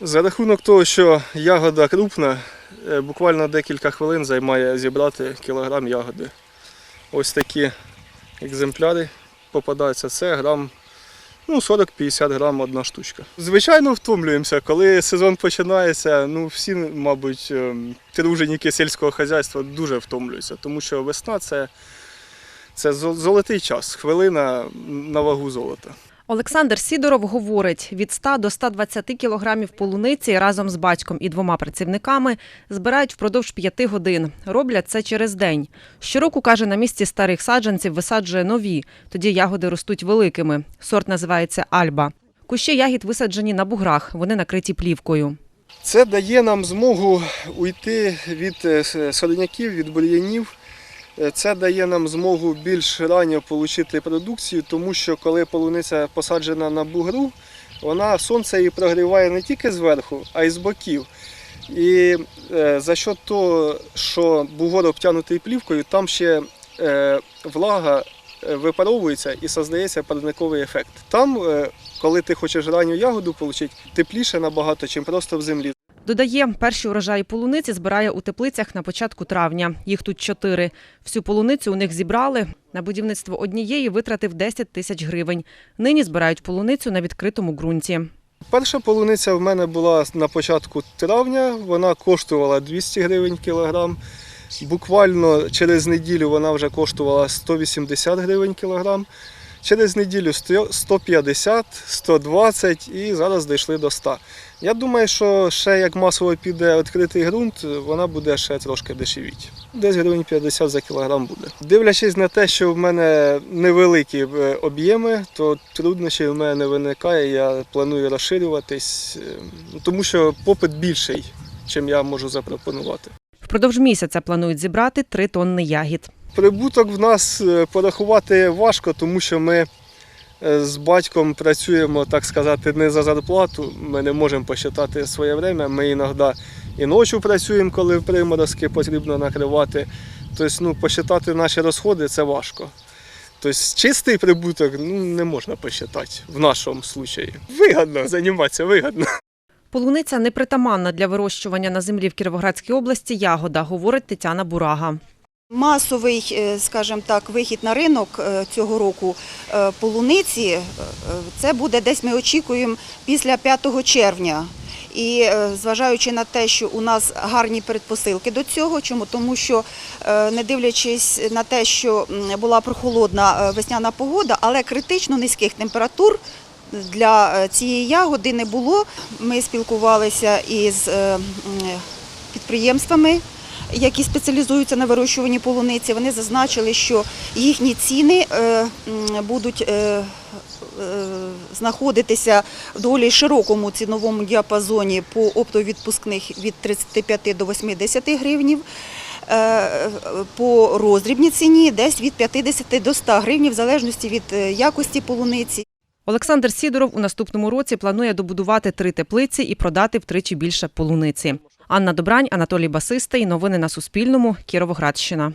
За рахунок того, що ягода крупна, е, буквально декілька хвилин займає зібрати кілограм ягоди. Ось такі екземпляри попадаються. Це грам ну, 40-50 грам одна штучка. Звичайно, втомлюємося. Коли сезон починається, ну всі, мабуть, ем, труженики сільського хазяйства дуже втомлюються, тому що весна це, це золотий час, хвилина на вагу золота. Олександр Сідоров говорить, від 100 до 120 кілограмів полуниці разом з батьком і двома працівниками збирають впродовж п'яти годин. Роблять це через день. Щороку, каже, на місці старих саджанців висаджує нові, тоді ягоди ростуть великими. Сорт називається Альба. Кущі ягід висаджені на буграх, вони накриті плівкою. Це дає нам змогу уйти від е, від бур'янів. Е, Це дає нам змогу більш ранньо отримати продукцію, тому що коли полуниця посаджена на бугру, вона сонце її прогріває не тільки зверху, а й з боків. І е, за що того, що бугор обтягнутий плівкою, там ще е, влага випаровується і создається парниковий ефект. Там, коли ти хочеш ранню ягоду отримати, тепліше набагато, ніж просто в землі. Додає, перші урожаї полуниці збирає у теплицях на початку травня. Їх тут чотири. Всю полуницю у них зібрали. На будівництво однієї витратив 10 тисяч гривень. Нині збирають полуницю на відкритому ґрунті. Перша полуниця в мене була на початку травня, вона коштувала 200 гривень кілограм. Буквально через неділю вона вже коштувала 180 гривень кілограм. Через неділю 100 150, 120 і зараз дійшли до 100. Я думаю, що ще як масово піде відкритий ґрунт, вона буде ще трошки дешевіть. Десь гривень 50 за кілограм буде. Дивлячись на те, що в мене невеликі е, об'єми, то труднощів в мене не виникає. Я планую розширюватись, е, тому що попит більший, чим я можу запропонувати. Впродовж місяця планують зібрати 3 тонни ягід. Прибуток в нас е, порахувати важко, тому що ми е, з батьком працюємо, так сказати, не за зарплату. Ми не можемо посчитати своє время. Ми іноді і ночі працюємо, коли приморозки потрібно накривати. Тобто, ну, посчитати наші розходи це важко. Тобто чистий прибуток ну, не можна посчитати в нашому випадку. Вигідно займатися, вигідно. Полуниця непритаманна для вирощування на землі в Кіровоградській області ягода, говорить Тетяна Бурага. Масовий, е, скажімо так, вихід на ринок е, цього року е, полуниці це буде десь ми очікуємо після 5 червня. І зважаючи на те, що у нас гарні передпосилки до цього, чому тому, що не дивлячись на те, що була прохолодна весняна погода, але критично низьких температур для цієї ягоди не було. Ми спілкувалися із підприємствами які спеціалізуються на вирощуванні полуниці, вони зазначили, що їхні ціни е, будуть е, е, знаходитися в доволі широкому ціновому діапазоні по оптовідпускних від 35 до 80 гривнів. По роздрібній ціні десь від 50 до 100 гривнів, в залежності від якості полуниці. Олександр Сідоров у наступному році планує добудувати три теплиці і продати втричі більше полуниці. Анна Добрань, Анатолій Басистий. Новини на Суспільному. Кіровоградщина.